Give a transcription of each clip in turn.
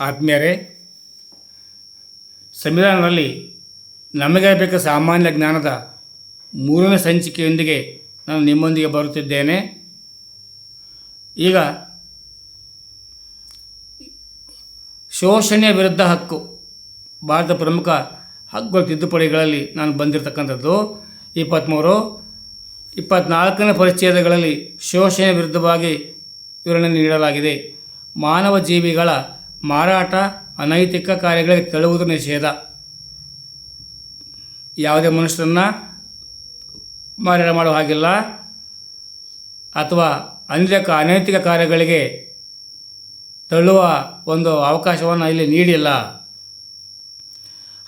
ಆತ್ಮೀಯರೇ ಸಂವಿಧಾನದಲ್ಲಿ ನಮಗೆ ಬೇಕಾದ ಸಾಮಾನ್ಯ ಜ್ಞಾನದ ಮೂರನೇ ಸಂಚಿಕೆಯೊಂದಿಗೆ ನಾನು ನಿಮ್ಮೊಂದಿಗೆ ಬರುತ್ತಿದ್ದೇನೆ. ಈಗ ಶೋಷಣೆಯ ವಿರುದ್ಧ ಹಕ್ಕು ಭಾರತ ಪ್ರಮುಖ ಹಕ್ಕುಗಳ ತಿದ್ದುಪಡಿಗಳಲ್ಲಿ ನಾನು ಬಂದಿರತಕ್ಕಂಥದ್ದು. ಇಪ್ಪತ್ತ್ಮೂರು ಇಪ್ಪತ್ನಾಲ್ಕನೇ ಪರಿಚ್ಛೇದಗಳಲ್ಲಿ ಶೋಷಣೆ ವಿರುದ್ಧವಾಗಿ ವಿವರಣೆ ನೀಡಲಾಗಿದೆ. ಮಾನವ ಜೀವಿಗಳ ಮಾರಾಟ, ಅನೈತಿಕ ಕಾರ್ಯಗಳಿಗೆ ತಳ್ಳುವುದು ನಿಷೇಧ. ಯಾವುದೇ ಮನುಷ್ಯರನ್ನು ಮಾರಾಟ ಮಾಡುವ ಹಾಗಿಲ್ಲ. ಅಥವಾ ಅನೇಕ ಅನೈತಿಕ ಕಾರ್ಯಗಳಿಗೆ ತಳ್ಳುವ ಒಂದು ಅವಕಾಶವನ್ನು ಇಲ್ಲಿ ನೀಡಿಲ್ಲ.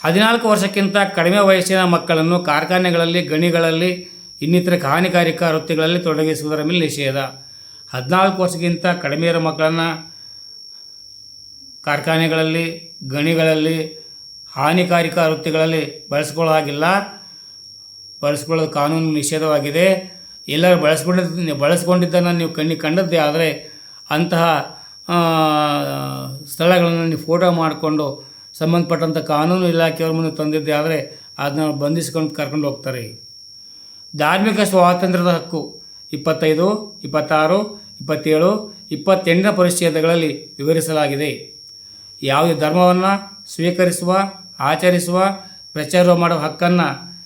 ಹದಿನಾಲ್ಕು ವರ್ಷಕ್ಕಿಂತ ಕಡಿಮೆ ವಯಸ್ಸಿನ ಮಕ್ಕಳನ್ನು ಕಾರ್ಖಾನೆಗಳಲ್ಲಿ, ಗಣಿಗಳಲ್ಲಿ, ಇನ್ನಿತರ ಹಾನಿಕಾರಕ ವೃತ್ತಿಗಳಲ್ಲಿ ತೊಡಗಿಸುವುದರ ಮೇಲೆ ನಿಷೇಧ. ಹದಿನಾಲ್ಕು ವರ್ಷಕ್ಕಿಂತ ಕಡಿಮೆ ಇರೋ ಮಕ್ಕಳನ್ನು ಕಾರ್ಖಾನೆಗಳಲ್ಲಿ, ಗಣಿಗಳಲ್ಲಿ, ಹಾನಿಕಾರಕ ವೃತ್ತಿಗಳಲ್ಲಿ ಬಳಸ್ಕೊಳ್ಳೋ ಹಾಗಿಲ್ಲ ಬಳಸ್ಕೊಳ್ಳೋದು ಕಾನೂನು ನಿಷೇಧವಾಗಿದೆ. ಎಲ್ಲರೂ ಬಳಸ್ಕೊಂಡಿದ್ದ, ಬಳಸ್ಕೊಂಡಿದ್ದನ್ನು ನೀವು ಕಣ್ಣಿಗೆ ಕಂಡದ್ದೇ ಆದರೆ ಅಂತಹ ಸ್ಥಳಗಳನ್ನು ನೀವು ಫೋಟೋ ಮಾಡಿಕೊಂಡು ಸಂಬಂಧಪಟ್ಟಂಥ ಕಾನೂನು ಇಲಾಖೆಯವ್ರ ಮುಂದೆ ತಂದಿದ್ದೆ ಆದರೆ ಅದನ್ನ ಬಂಧಿಸ್ಕೊಂಡು ಕರ್ಕೊಂಡು ಹೋಗ್ತಾರೆ. ಧಾರ್ಮಿಕ ಸ್ವಾತಂತ್ರ್ಯದ ಹಕ್ಕು ಇಪ್ಪತ್ತೈದು, ಇಪ್ಪತ್ತಾರು, ಇಪ್ಪತ್ತೇಳು ಇಪ್ಪತ್ತೆಂಟನೇ ಪರಿಚ್ಛೇದಗಳಲ್ಲಿ ವಿವರಿಸಲಾಗಿದೆ. ಯಾವುದೇ ಧರ್ಮವನ್ನು ಸ್ವೀಕರಿಸುವ, ಆಚರಿಸುವ, ಪ್ರಚಾರ ಮಾಡುವ ಹಕ್ಕನ್ನು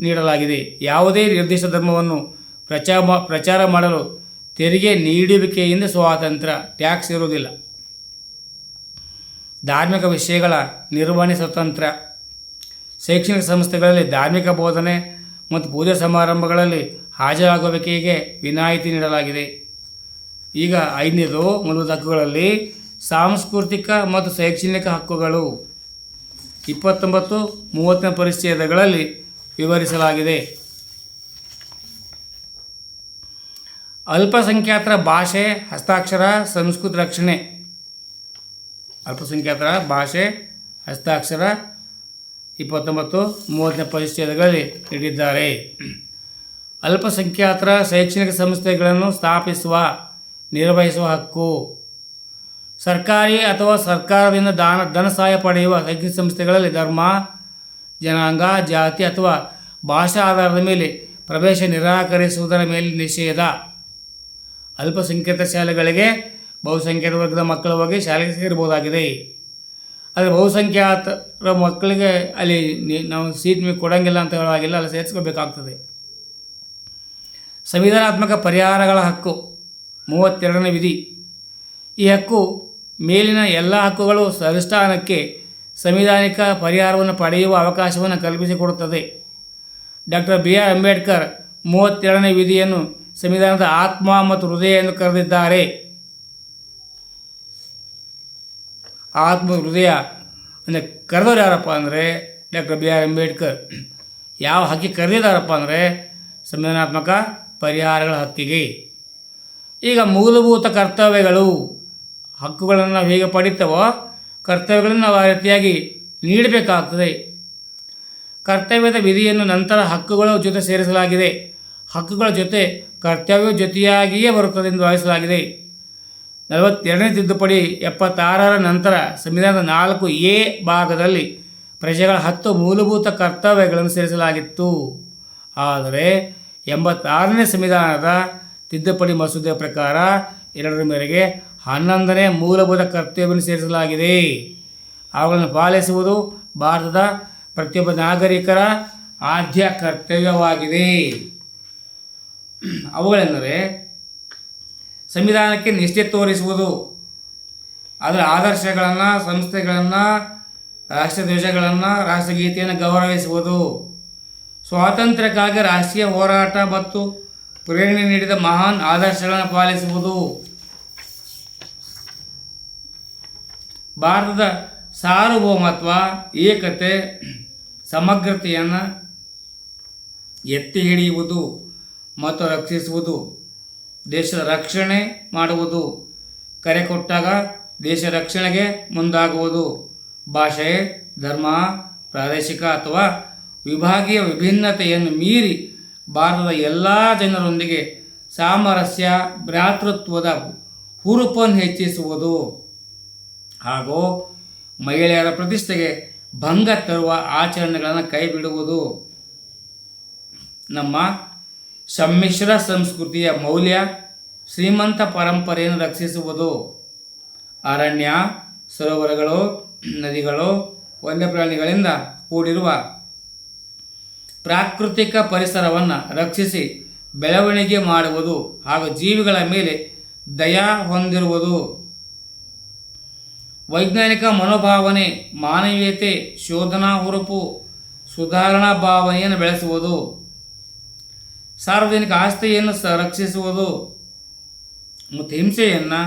ನೀಡಲಾಗಿದೆ. ಯಾವುದೇ ನಿರ್ದಿಷ್ಟ ಧರ್ಮವನ್ನು ಪ್ರಚಾರ ಪ್ರಚಾರ ಮಾಡಲು ತೆರಿಗೆ ನೀಡುವಿಕೆಯಿಂದ ಸ್ವಾತಂತ್ರ್ಯ ಟ್ಯಾಕ್ಸ್ ಇರುವುದಿಲ್ಲ. ಧಾರ್ಮಿಕ ವಿಷಯಗಳ ನಿರ್ವಹಣೆ ಸ್ವತಂತ್ರ. ಶೈಕ್ಷಣಿಕ ಸಂಸ್ಥೆಗಳಲ್ಲಿ ಧಾರ್ಮಿಕ ಬೋಧನೆ ಮತ್ತು ಪೂಜಾ ಸಮಾರಂಭಗಳಲ್ಲಿ ಹಾಜರಾಗುವಿಕೆಗೆ ವಿನಾಯಿತಿ ನೀಡಲಾಗಿದೆ. ಈಗ ಐದನೇದು, ಮೂಲಭೂತ ಹಕ್ಕುಗಳಲ್ಲಿ ಸಾಂಸ್ಕೃತಿಕ ಮತ್ತು ಶೈಕ್ಷಣಿಕ ಹಕ್ಕುಗಳು. ಇಪ್ಪತ್ತೊಂಬತ್ತು ಮೂವತ್ತನೇ ಪರಿಚ್ಛೇದಗಳಲ್ಲಿ ವಿವರಿಸಲಾಗಿದೆ. ಅಲ್ಪಸಂಖ್ಯಾತರ ಭಾಷೆ, ಹಸ್ತಾಕ್ಷರ, ಸಂಸ್ಕೃತಿ ರಕ್ಷಣೆ. ಅಲ್ಪಸಂಖ್ಯಾತರ ಭಾಷೆ, ಹಸ್ತಾಕ್ಷರ ಇಪ್ಪತ್ತೊಂಬತ್ತು ಮೂವತ್ತನೇ ಪರಿಚ್ಛೇದಗಳಲ್ಲಿ ನೀಡಿದ್ದಾರೆ. ಅಲ್ಪಸಂಖ್ಯಾತರ ಶೈಕ್ಷಣಿಕ ಸಂಸ್ಥೆಗಳನ್ನು ಸ್ಥಾಪಿಸುವ, ನಿರ್ವಹಿಸುವ ಹಕ್ಕು. ಸರ್ಕಾರಿ ಅಥವಾ ಸರ್ಕಾರದಿಂದ ದಾನ, ಧನ ಸಹಾಯ ಪಡೆಯುವ ಶೈಕ್ಷಣಿಕ ಸಂಸ್ಥೆಗಳಲ್ಲಿ ಧರ್ಮ, ಜನಾಂಗ, ಜಾತಿ ಅಥವಾ ಭಾಷಾ ಆಧಾರದ ಮೇಲೆ ಪ್ರವೇಶ ನಿರಾಕರಿಸುವುದರ ಮೇಲೆ ನಿಷೇಧ. ಅಲ್ಪಸಂಖ್ಯಾತ ಶಾಲೆಗಳಿಗೆ ಬಹುಸಂಖ್ಯಾತ ವರ್ಗದ ಮಕ್ಕಳ ಬಗ್ಗೆ ಶಾಲೆಗೆ ಸೇರಬಹುದಾಗಿದೆ. ಆದರೆ ಬಹುಸಂಖ್ಯಾತರ ಮಕ್ಕಳಿಗೆ ಅಲ್ಲಿ ನಾವು ಸೀಟ್ ಮೇಲೆ ಕೊಡೋಂಗಿಲ್ಲ ಅಂತ ಹೇಳೋವಾಗಿಲ್ಲ ಅಲ್ಲಿ ಸೇರಿಸ್ಕೋಬೇಕಾಗ್ತದೆ. ಸಂವಿಧಾನಾತ್ಮಕ ಪರಿಹಾರಗಳ ಹಕ್ಕು, ಮೂವತ್ತೆರಡನೇ ವಿಧಿ. ಈ ಹಕ್ಕು ಮೇಲಿನ ಎಲ್ಲ ಹಕ್ಕುಗಳು ಅನುಷ್ಠಾನಕ್ಕೆ ಸಂವಿಧಾನಿಕ ಪರಿಹಾರವನ್ನು ಪಡೆಯುವ ಅವಕಾಶವನ್ನು ಕಲ್ಪಿಸಿಕೊಡುತ್ತದೆ. Doctor B. ಆರ್. ಅಂಬೇಡ್ಕರ್ ಮೂವತ್ತೆರಡನೇ ವಿಧಿಯನ್ನು ಸಂವಿಧಾನದ ಆತ್ಮ ಮತ್ತು ಹೃದಯ ಎಂದು ಕರೆದಿದ್ದಾರೆ. ಆತ್ಮ ಹೃದಯ ಅಂದರೆ ಕರೆದವ್ರು ಯಾರಪ್ಪ ಅಂದರೆ ಡಾಕ್ಟರ್ ಬಿ. ಆರ್. ಅಂಬೇಡ್ಕರ್. ಯಾವ ಹಕ್ಕಿ ಕರೆದಿದ್ದಾರಪ್ಪ ಅಂದರೆ ಸಂವಿಧಾನಾತ್ಮಕ ಪರಿಹಾರಗಳ ಹಕ್ಕಿಗೆ. ಈಗ ಮೂಲಭೂತ ಕರ್ತವ್ಯಗಳು ಹಕ್ಕುಗಳನ್ನು ನಾವು ಹೇಗೆ ಪಡಿತವೋ, ಕರ್ತವ್ಯಗಳನ್ನು ನಾವು ಆ ರೀತಿಯಾಗಿ ನೀಡಬೇಕಾಗ್ತದೆ. ಕರ್ತವ್ಯದ ವಿಧಿಯನ್ನು ನಂತರ ಹಕ್ಕುಗಳ ಜೊತೆ ಸೇರಿಸಲಾಗಿದೆ. ಹಕ್ಕುಗಳ ಜೊತೆ ಕರ್ತವ್ಯ ಜೊತೆಯಾಗಿಯೇ ಬರುತ್ತದೆ ಎಂದು ಭಾವಿಸಲಾಗಿದೆ. ನಲವತ್ತೆರಡನೇ ತಿದ್ದುಪಡಿ ಎಪ್ಪತ್ತಾರರ ನಂತರ ಸಂವಿಧಾನದ ನಾಲ್ಕು ಎ ಭಾಗದಲ್ಲಿ ಪ್ರಜೆಗಳ ಹತ್ತು ಮೂಲಭೂತ ಕರ್ತವ್ಯಗಳನ್ನು ಸೇರಿಸಲಾಗಿತ್ತು. ಆದರೆ ಎಂಬತ್ತಾರನೇ ಸಂವಿಧಾನದ ತಿದ್ದುಪಡಿ ಮಸೂದೆ ಪ್ರಕಾರ ಎರಡರ ಮೇರೆಗೆ ಹನ್ನೊಂದನೇ ಮೂಲಭೂತ ಕರ್ತವ್ಯವನ್ನು ಸೇರಿಸಲಾಗಿದೆ. ಅವುಗಳನ್ನು ಪಾಲಿಸುವುದು ಭಾರತದ ಪ್ರತಿಯೊಬ್ಬ ನಾಗರಿಕರ ಆದ್ಯ ಕರ್ತವ್ಯವಾಗಿದೆ. ಅವುಗಳೆಂದರೆ ಸಂವಿಧಾನಕ್ಕೆ ನಿಷ್ಠೆ ತೋರಿಸುವುದು, ಅದರ ಆದರ್ಶಗಳನ್ನು, ಸಂಸ್ಥೆಗಳನ್ನು ರಾಷ್ಟ್ರಧ್ವಜಗಳನ್ನು ರಾಷ್ಟ್ರಗೀತೆಯನ್ನು ಗೌರವಿಸುವುದು. ಸ್ವಾತಂತ್ರ್ಯಕ್ಕಾಗಿ ರಾಷ್ಟ್ರೀಯ ಹೋರಾಟ ಮತ್ತು ಪ್ರೇರಣೆ ನೀಡಿದ ಮಹಾನ್ ಆದರ್ಶಗಳನ್ನು ಪಾಲಿಸುವುದು. ಭಾರತದ ಸಾರ್ವಭೌಮತ್ವ, ಏಕತೆ, ಸಮಗ್ರತೆಯನ್ನು ಎತ್ತಿ ಹಿಡಿಯುವುದು ಮತ್ತು ರಕ್ಷಿಸುವುದು, ದೇಶದ ರಕ್ಷಣೆ ಮಾಡುವುದು, ಕರೆ ಕೊಟ್ಟಾಗ ದೇಶ ರಕ್ಷಣೆಗೆ ಮುಂದಾಗುವುದು. ಭಾಷೆ ಧರ್ಮ, ಪ್ರಾದೇಶಿಕ ಅಥವಾ ವಿಭಾಗೀಯ ವಿಭಿನ್ನತೆಯನ್ನು ಮೀರಿ ಭಾರತದ ಎಲ್ಲ ಜನರೊಂದಿಗೆ ಸಾಮರಸ್ಯ, ಭ್ರಾತೃತ್ವದ ಹುರುಪನ್ನು ಹೆಚ್ಚಿಸುವುದು. ಹಾಗೂ ಮಹಿಳೆಯರ ಪ್ರತಿಷ್ಠೆಗೆ ಭಂಗ ತರುವ ಆಚರಣೆಗಳನ್ನು ಕೈಬಿಡುವುದು ನಮ್ಮ ಸಮ್ಮಿಶ್ರ ಸಂಸ್ಕೃತಿಯ ಮೌಲ್ಯ, ಶ್ರೀಮಂತ ಪರಂಪರೆಯನ್ನು ರಕ್ಷಿಸುವುದು. ಅರಣ್ಯ, ಸರೋವರಗಳು, ನದಿಗಳು, ವನ್ಯಪ್ರಾಣಿಗಳಿಂದ ಕೂಡಿರುವ ಪ್ರಾಕೃತಿಕ ಪರಿಸರವನ್ನು ರಕ್ಷಿಸಿ ಬೆಳವಣಿಗೆ ಮಾಡುವುದು ಹಾಗೂ ಜೀವಿಗಳ ಮೇಲೆ ದಯಾ ಹೊಂದಿರುವುದು. ವೈಜ್ಞಾನಿಕ ಮನೋಭಾವನೆ ಮಾನವೀಯತೆ ಶೋಧನಾ ಹುರುಪು ಸುಧಾರಣಾ ಭಾವನೆಯನ್ನು ಬೆಳೆಸುವುದು, ಸಾರ್ವಜನಿಕ ಆಸ್ತಿಯನ್ನು ರಕ್ಷಿಸುವುದು ಮತ್ತು ಹಿಂಸೆಯನ್ನು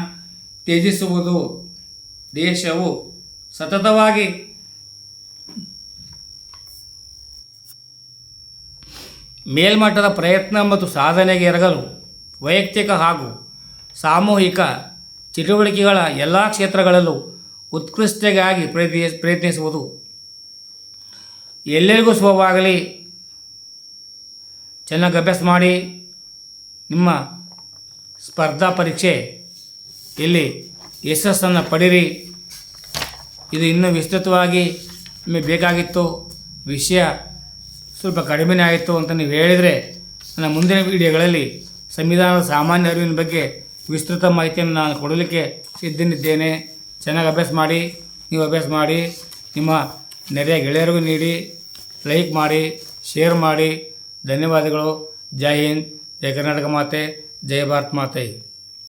ತ್ಯಜಿಸುವುದು. ದೇಶವು ಸತತವಾಗಿ ಮೇಲ್ಮಟ್ಟದ ಪ್ರಯತ್ನ ಮತ್ತು ಸಾಧನೆಗೆ ಎರಗಲು ವೈಯಕ್ತಿಕ ಹಾಗೂ ಸಾಮೂಹಿಕ ಚಟುವಟಿಕೆಗಳ ಎಲ್ಲ ಕ್ಷೇತ್ರಗಳಲ್ಲೂ ಉತ್ಕೃಷ್ಟಗಾಗಿ ಪ್ರಯತ್ನ, ಪ್ರಯತ್ನಿಸುವುದು. ಎಲ್ಲರಿಗೂ ಶುಭವಾಗಲಿ. ಚೆನ್ನಾಗಿ ಅಭ್ಯಾಸ ಮಾಡಿ. ನಿಮ್ಮ ಸ್ಪರ್ಧಾ ಪರೀಕ್ಷೆ ಇಲ್ಲಿ ಯಶಸ್ಸನ್ನು ಪಡೀರಿ. ಇದು ಇನ್ನೂ ವಿಸ್ತೃತವಾಗಿ ನಿಮಗೆ ಬೇಕಾಗಿತ್ತು. ವಿಷಯ ಸ್ವಲ್ಪ ಕಡಿಮೆನೇ ಆಯಿತು ಅಂತ ನೀವು ಹೇಳಿದರೆ ನನ್ನ ಮುಂದಿನ ವಿಡಿಯೋಗಳಲ್ಲಿ ಸಂವಿಧಾನದ ಸಾಮಾನ್ಯ ಅರಿವಿನ ಬಗ್ಗೆ ವಿಸ್ತೃತ ಮಾಹಿತಿಯನ್ನು ನಾನು ಕೊಡಲಿಕ್ಕೆ ಸಿದ್ಧನಿದ್ದೇನೆ. ಚೆನ್ನಾಗಿ ಅಭ್ಯಾಸ ಮಾಡಿ, ನೀವು ಅಭ್ಯಾಸ ಮಾಡಿ, ನಿಮ್ಮ ನೆರೆಯ ಗೆಳೆಯರಿಗೂ ನೀಡಿ ಲೈಕ್ ಮಾಡಿ ಶೇರ್ ಮಾಡಿ. ಧನ್ಯವಾದಗಳು. ಜೈ ಹಿಂದ್. ಜೈ ಕರ್ನಾಟಕ ಮಾತೆ. ಜೈ ಭಾರತ್ ಮಾತೆ.